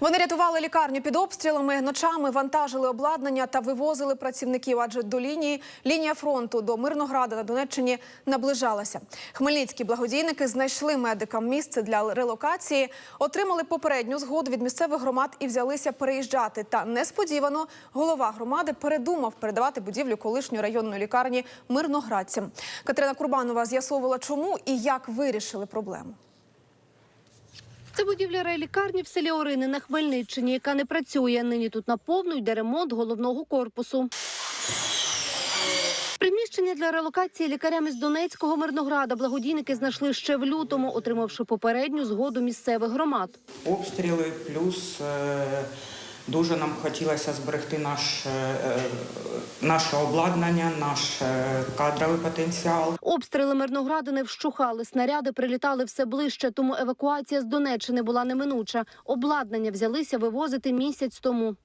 Вони рятували лікарню під обстрілами, ночами вантажили обладнання та вивозили працівників. Адже до лінії лінія фронту до Мирнограда на Донеччині наближалася. Хмельницькі благодійники знайшли медикам місце для релокації, отримали попередню згоду від місцевих громад і взялися переїжджати. Та несподівано голова громади передумав передавати будівлю колишньої районної лікарні мирноградцям. Катерина Курбанова з'ясовувала, чому і як вирішили проблему. Це будівля райлікарні в селі Орини на Хмельниччині, яка не працює. Нині тут наповну йде ремонт головного корпусу. Приміщення для релокації лікарями з Донецького Мирнограда благодійники знайшли ще в лютому, отримавши попередню згоду місцевих громад. обстріли, плюс е, дуже нам хотілося зберегти наш, е, наше обладнання, наш кадровий потенціал. Обстріли Мирноградини вщухали, снаряди прилітали все ближче, тому евакуація з Донеччини була неминуча. Обладнання взялися вивозити місяць тому.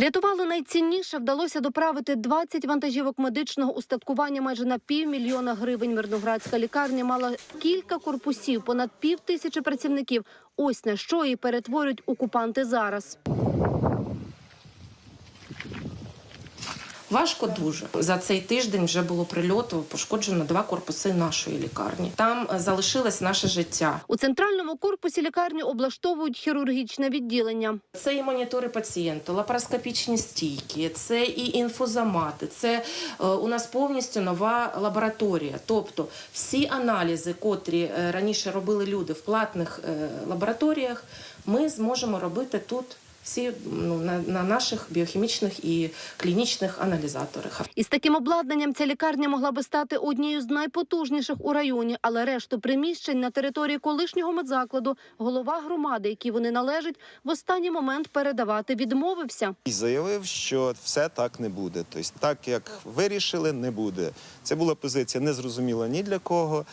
Рятували найцінніше, вдалося доправити 20 вантажівок медичного устаткування майже на півмільйона гривень. Мирноградська лікарня мала кілька корпусів, понад пів тисячі працівників. Ось на що її перетворюють окупанти зараз. Важко дуже за цей тиждень вже було прильоту. Пошкоджено два корпуси нашої лікарні. Там е, залишилось наше життя. У центральному корпусі лікарні облаштовують хірургічне відділення. Це і монітори пацієнту, лапароскопічні стійки, це і інфузомати. Це е, у нас повністю нова лабораторія. Тобто всі аналізи, котрі е, раніше робили люди в платних лабораторіях, ми зможемо робити тут. Всі ну, на, на наших біохімічних і клінічних аналізаторах. Із таким обладнанням ця лікарня могла би стати однією з найпотужніших у районі, але решту приміщень на території колишнього медзакладу голова громади, якій вони належать, в останній момент передавати відмовився. І заявив, що все так не буде. Тобто, так як вирішили, не буде. Це була позиція незрозуміла ні для кого.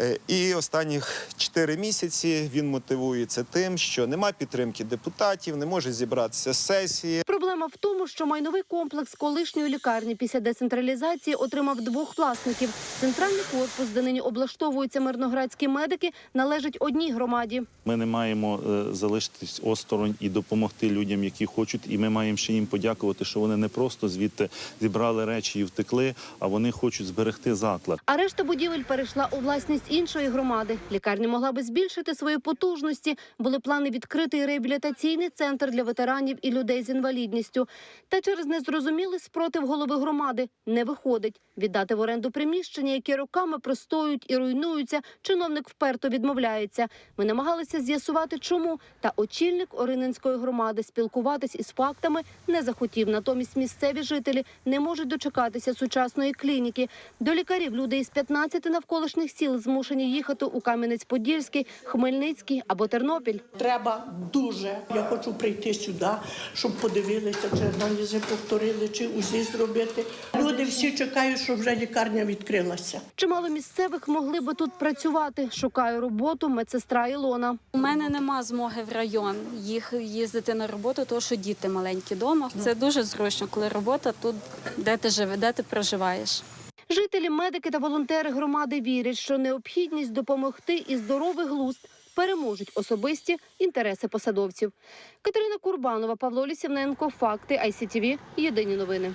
Е, І останніх чотири місяці він мотивується тим, що нема підтримки депутатів, не може зібратися сесії. Проблема в тому, що майновий комплекс колишньої лікарні після децентралізації отримав двох власників. Центральний корпус, де нині облаштовуються мирноградські медики, належить одній громаді. Ми не маємо е, залишитись осторонь і допомогти людям, які хочуть. І ми маємо ще їм подякувати, що вони не просто звідти зібрали речі і втекли, а вони хочуть зберегти заклад. А решта будівель перейшла у власність іншої громади. Лікарня могла би збільшити свої потужності. Були плани відкрити реабілітаційний центр для ветеранів і людей з інвалідністю. Та через незрозумілий спротив голови громади не виходить. Віддати в оренду приміщення, які роками простоюють і руйнуються. Чиновник вперто відмовляється. Ми намагалися з'ясувати, чому. Та очільник Ориненської громади спілкуватись із фактами не захотів. Натомість місцеві жителі не можуть дочекатися сучасної клініки. До лікарів люди із 15 навколишніх сіл змушені їхати у Кам'янець-Подільський, Хмельницький або Тернопіль. Треба дуже. Я хочу прийти сюди, щоб подивилися, чи аналізи повторили, чи УЗІ зробити. Люди всі чекають, щоб вже лікарня відкрилася. Чимало місцевих могли би тут працювати. Шукаю роботу медсестра Ілона. У мене нема змоги в район їх їздити на роботу, тому що діти маленькі вдома. Це дуже зручно, коли робота тут, де ти живе, де ти проживаєш. Жителі, медики та волонтери громади вірять, що необхідність допомогти і здоровий глузд переможуть особисті інтереси посадовців. Катерина Курбанова, Павло Лісівненко, Факти ICTV, Єдині новини.